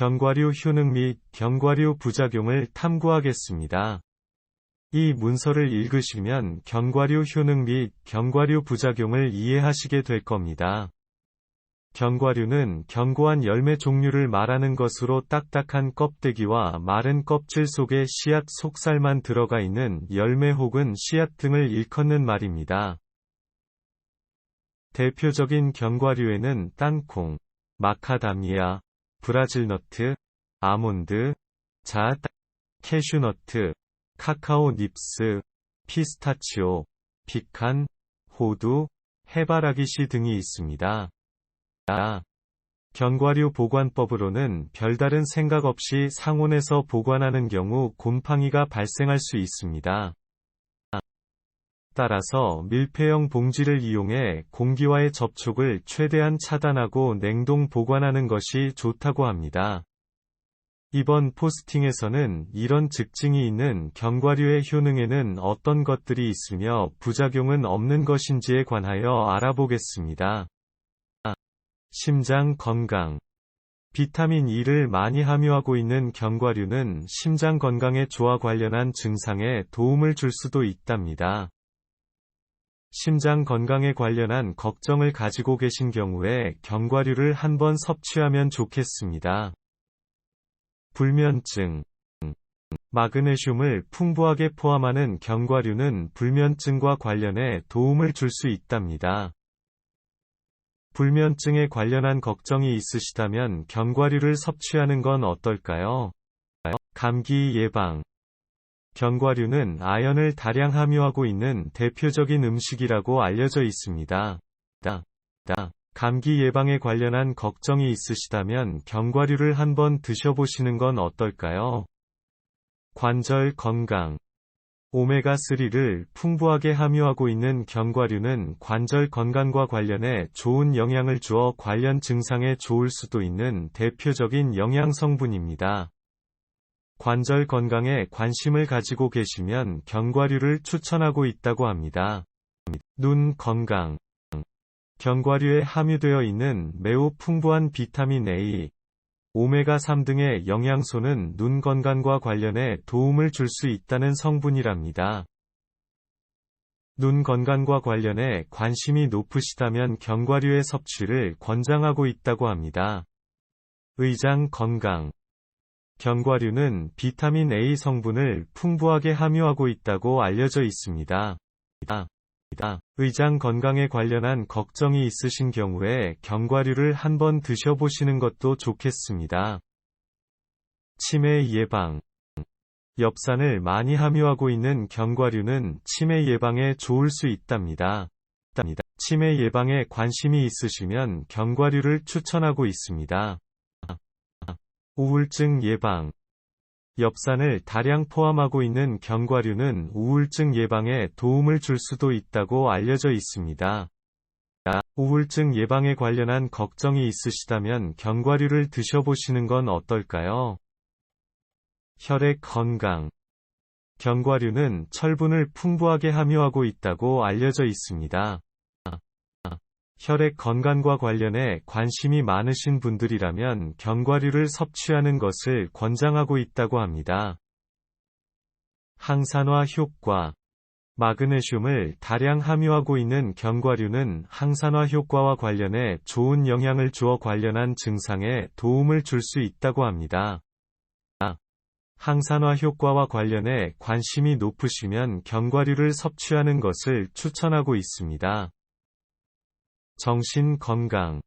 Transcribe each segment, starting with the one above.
견과류 효능 및 견과류 부작용을 탐구하겠습니다. 이 문서를 읽으시면 견과류 효능 및 견과류 부작용을 이해하시게 될 겁니다. 견과류는 견고한 열매 종류를 말하는 것으로 딱딱한 껍데기와 마른 껍질 속에 씨앗 속살만 들어가 있는 열매 혹은 씨앗 등을 일컫는 말입니다. 대표적인 견과류에는 땅콩, 마카다미아, 브라질너트, 아몬드, 잣, 캐슈너트, 카카오 닙스, 피스타치오, 피칸, 호두, 해바라기씨 등이 있습니다. 견과류 보관법으로는 별다른 생각 없이 상온에서 보관하는 경우 곰팡이가 발생할 수 있습니다. 따라서 밀폐형 봉지를 이용해 공기와의 접촉을 최대한 차단하고 냉동 보관하는 것이 좋다고 합니다. 이번 포스팅에서는 이런 특징이 있는 견과류의 효능에는 어떤 것들이 있으며 부작용은 없는 것인지에 관하여 알아보겠습니다. 심장 건강 비타민 E를 많이 함유하고 있는 견과류는 심장 건강에 좋아 관련한 증상에 도움을 줄 수도 있답니다. 심장 건강에 관련한 걱정을 가지고 계신 경우에 견과류를 한번 섭취하면 좋겠습니다. 불면증 마그네슘을 풍부하게 포함하는 견과류는 불면증과 관련해 도움을 줄 수 있답니다. 불면증에 관련한 걱정이 있으시다면 견과류를 섭취하는 건 어떨까요? 감기 예방 견과류는 아연을 다량 함유하고 있는 대표적인 음식이라고 알려져 있습니다. 다, 다. 감기 예방에 관련한 걱정이 있으시다면 견과류를 한번 드셔보시는 건 어떨까요? 관절 건강 오메가3를 풍부하게 함유하고 있는 견과류는 관절 건강과 관련해 좋은 영향을 주어 관련 증상에 좋을 수도 있는 대표적인 영양 성분입니다. 관절 건강에 관심을 가지고 계시면 견과류를 추천하고 있다고 합니다. 눈 건강 견과류에 함유되어 있는 매우 풍부한 비타민 A, 오메가3 등의 영양소는 눈 건강과 관련해 도움을 줄 수 있다는 성분이랍니다. 눈 건강과 관련해 관심이 높으시다면 견과류의 섭취를 권장하고 있다고 합니다. 의장 건강 견과류는 비타민 A 성분을 풍부하게 함유하고 있다고 알려져 있습니다. 의장 건강에 관련한 걱정이 있으신 경우에 견과류를 한번 드셔보시는 것도 좋겠습니다. 치매 예방 엽산을 많이 함유하고 있는 견과류는 치매 예방에 좋을 수 있답니다. 치매 예방에 관심이 있으시면 견과류를 추천하고 있습니다. 우울증 예방 엽산을 다량 포함하고 있는 견과류는 우울증 예방에 도움을 줄 수도 있다고 알려져 있습니다. 우울증 예방에 관련한 걱정이 있으시다면 견과류를 드셔보시는 건 어떨까요? 혈액 건강 견과류는 철분을 풍부하게 함유하고 있다고 알려져 있습니다. 혈액 건강과 관련해 관심이 많으신 분들이라면 견과류를 섭취하는 것을 권장하고 있다고 합니다. 항산화 효과 마그네슘을 다량 함유하고 있는 견과류는 항산화 효과와 관련해 좋은 영향을 주어 관련한 증상에 도움을 줄 수 있다고 합니다. 항산화 효과와 관련해 관심이 높으시면 견과류를 섭취하는 것을 추천하고 있습니다. 정신 건강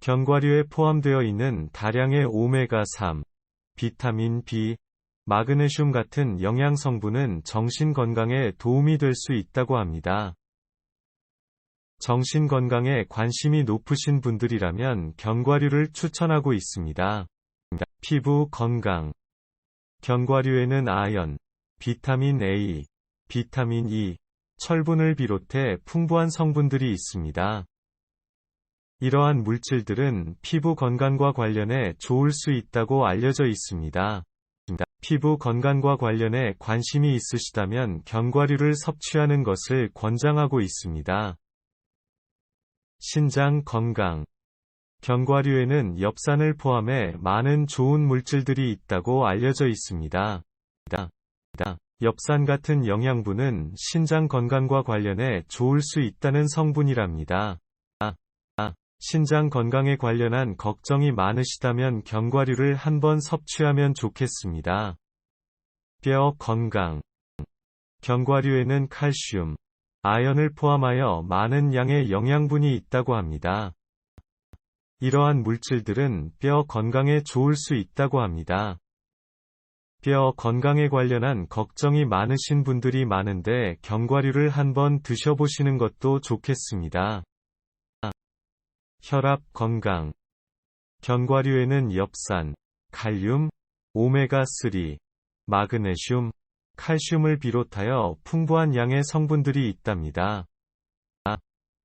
견과류에 포함되어 있는 다량의 오메가3, 비타민 B, 마그네슘 같은 영양 성분은 정신 건강에 도움이 될 수 있다고 합니다. 정신 건강에 관심이 높으신 분들이라면 견과류를 추천하고 있습니다. 피부 건강 견과류에는 아연, 비타민 A, 비타민 E, 철분을 비롯해 풍부한 성분들이 있습니다. 이러한 물질들은 피부 건강과 관련해 좋을 수 있다고 알려져 있습니다. 피부 건강과 관련해 관심이 있으시다면 견과류를 섭취하는 것을 권장하고 있습니다. 신장 건강 견과류에는 엽산을 포함해 많은 좋은 물질들이 있다고 알려져 있습니다. 엽산 같은 영양분은 신장 건강과 관련해 좋을 수 있다는 성분이랍니다. 신장 건강에 관련한 걱정이 많으시다면 견과류를 한번 섭취하면 좋겠습니다. 뼈 건강 견과류에는 칼슘, 아연을 포함하여 많은 양의 영양분이 있다고 합니다. 이러한 물질들은 뼈 건강에 좋을 수 있다고 합니다. 뼈 건강에 관련한 걱정이 많으신 분들이 많은데 견과류를 한번 드셔보시는 것도 좋겠습니다. 혈압 건강 견과류에는 엽산, 칼륨, 오메가3, 마그네슘, 칼슘을 비롯하여 풍부한 양의 성분들이 있답니다.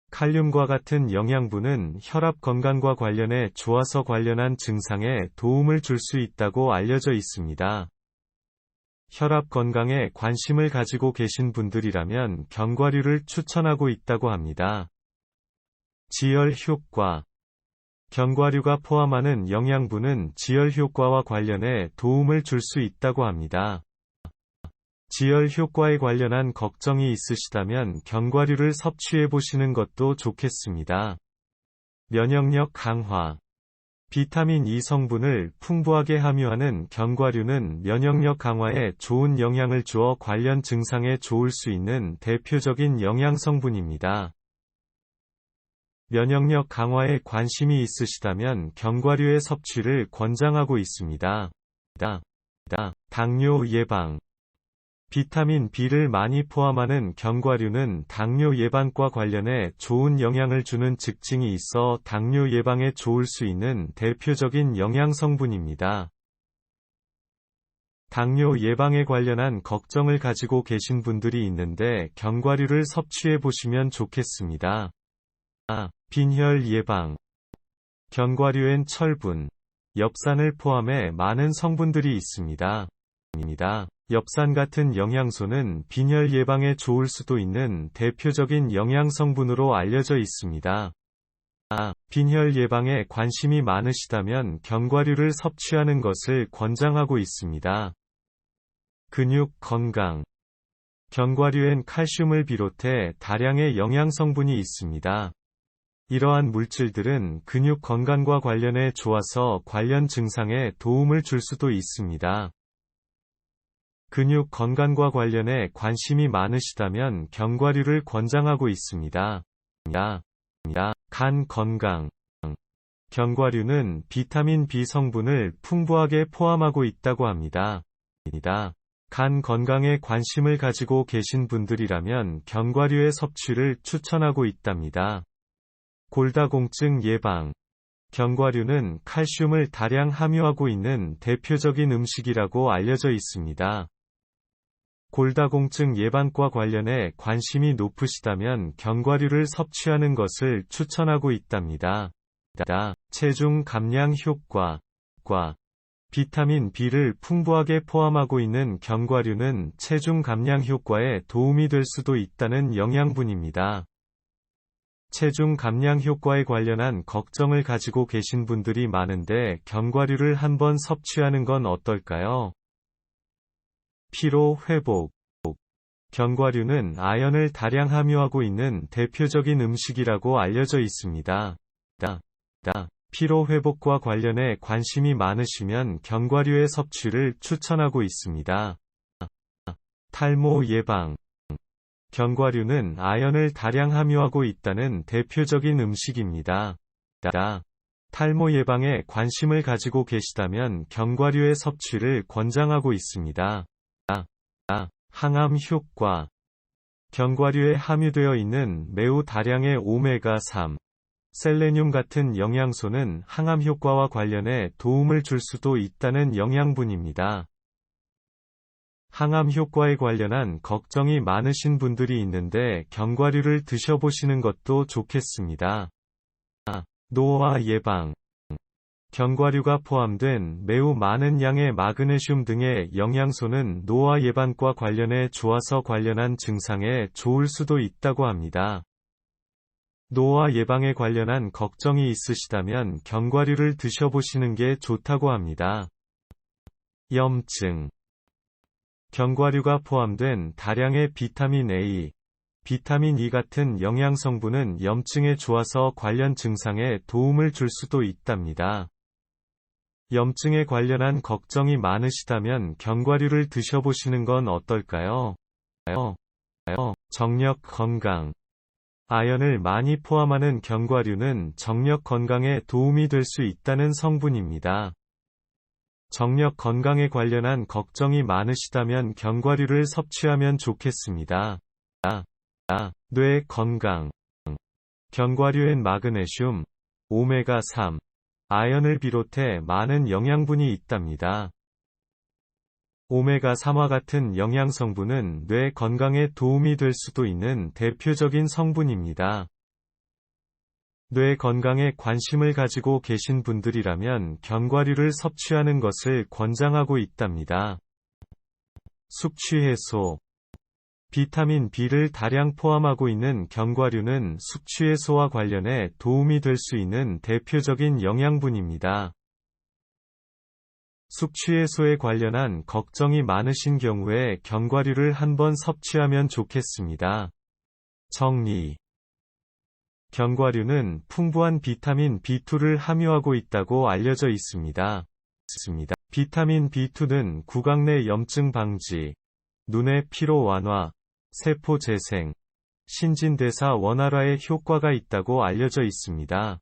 칼륨과 같은 영양분은 혈압 건강과 관련해 좋아서 관련한 증상에 도움을 줄 수 있다고 알려져 있습니다. 혈압 건강에 관심을 가지고 계신 분들이라면 견과류를 추천하고 있다고 합니다. 지혈 효과 견과류가 포함하는 영양분은 지혈 효과와 관련해 도움을 줄 수 있다고 합니다. 지혈 효과에 관련한 걱정이 있으시다면 견과류를 섭취해 보시는 것도 좋겠습니다. 면역력 강화 비타민 E 성분을 풍부하게 함유하는 견과류는 면역력 강화에 좋은 영향을 주어 관련 증상에 좋을 수 있는 대표적인 영양 성분입니다. 면역력 강화에 관심이 있으시다면 견과류의 섭취를 권장하고 있습니다. 당뇨 예방 비타민 B를 많이 포함하는 견과류는 당뇨 예방과 관련해 좋은 영향을 주는 특징이 있어 당뇨 예방에 좋을 수 있는 대표적인 영양 성분입니다. 당뇨 예방에 관련한 걱정을 가지고 계신 분들이 있는데 견과류를 섭취해 보시면 좋겠습니다. 아, 빈혈 예방. 견과류엔 철분, 엽산을 포함해 많은 성분들이 있습니다. 입니다. 엽산 같은 영양소는 빈혈 예방에 좋을 수도 있는 대표적인 영양 성분으로 알려져 있습니다. 아, 빈혈 예방에 관심이 많으시다면 견과류를 섭취하는 것을 권장하고 있습니다. 근육 건강 견과류엔 칼슘을 비롯해 다량의 영양 성분이 있습니다. 이러한 물질들은 근육 건강과 관련해 좋아서 관련 증상에 도움을 줄 수도 있습니다. 근육 건강과 관련해 관심이 많으시다면 견과류를 권장하고 있습니다. 간 건강. 견과류는 비타민 B 성분을 풍부하게 포함하고 있다고 합니다. 간 건강에 관심을 가지고 계신 분들이라면 견과류의 섭취를 추천하고 있답니다. 골다공증 예방. 견과류는 칼슘을 다량 함유하고 있는 대표적인 음식이라고 알려져 있습니다. 골다공증 예방과 관련해 관심이 높으시다면 견과류를 섭취하는 것을 추천하고 있답니다. 다, 체중 감량 효과, 과, 비타민 B를 풍부하게 포함하고 있는 견과류는 체중 감량 효과에 도움이 될 수도 있다는 영양분입니다. 체중 감량 효과에 관련한 걱정을 가지고 계신 분들이 많은데 견과류를 한번 섭취하는 건 어떨까요? 피로 회복. 견과류는 아연을 다량 함유하고 있는 대표적인 음식이라고 알려져 있습니다. 피로 회복과 관련해 관심이 많으시면 견과류의 섭취를 추천하고 있습니다. 탈모 예방. 견과류는 아연을 다량 함유하고 있다는 대표적인 음식입니다. 다. 탈모 예방에 관심을 가지고 계시다면 견과류의 섭취를 권장하고 있습니다. 항암 효과 견과류에 함유되어 있는 매우 다량의 오메가3, 셀레늄 같은 영양소는 항암 효과와 관련해 도움을 줄 수도 있다는 영양분입니다. 항암 효과에 관련한 걱정이 많으신 분들이 있는데 견과류를 드셔보시는 것도 좋겠습니다. 아, 노화 예방 견과류가 포함된 매우 많은 양의 마그네슘 등의 영양소는 노화 예방과 관련해 좋아서 관련한 증상에 좋을 수도 있다고 합니다. 노화 예방에 관련한 걱정이 있으시다면 견과류를 드셔보시는 게 좋다고 합니다. 염증 견과류가 포함된 다량의 비타민 A, 비타민 E 같은 영양 성분은 염증에 좋아서 관련 증상에 도움을 줄 수도 있답니다. 염증에 관련한 걱정이 많으시다면 견과류를 드셔보시는 건 어떨까요? 정력 건강 아연을 많이 포함하는 견과류는 정력 건강에 도움이 될 수 있다는 성분입니다. 정력 건강에 관련한 걱정이 많으시다면 견과류를 섭취하면 좋겠습니다. 뇌 건강 견과류엔 마그네슘, 오메가3, 아연을 비롯해 많은 영양분이 있답니다. 오메가3와 같은 영양성분은 뇌 건강에 도움이 될 수도 있는 대표적인 성분입니다. 뇌 건강에 관심을 가지고 계신 분들이라면 견과류를 섭취하는 것을 권장하고 있답니다. 숙취 해소 비타민 B를 다량 포함하고 있는 견과류는 숙취 해소와 관련해 도움이 될 수 있는 대표적인 영양분입니다. 숙취 해소에 관련한 걱정이 많으신 경우에 견과류를 한번 섭취하면 좋겠습니다. 정리 견과류는 풍부한 비타민 B2를 함유하고 있다고 알려져 있습니다. 비타민 B2는 구강 내 염증 방지, 눈의 피로 완화, 세포 재생, 신진대사 원활화에 효과가 있다고 알려져 있습니다.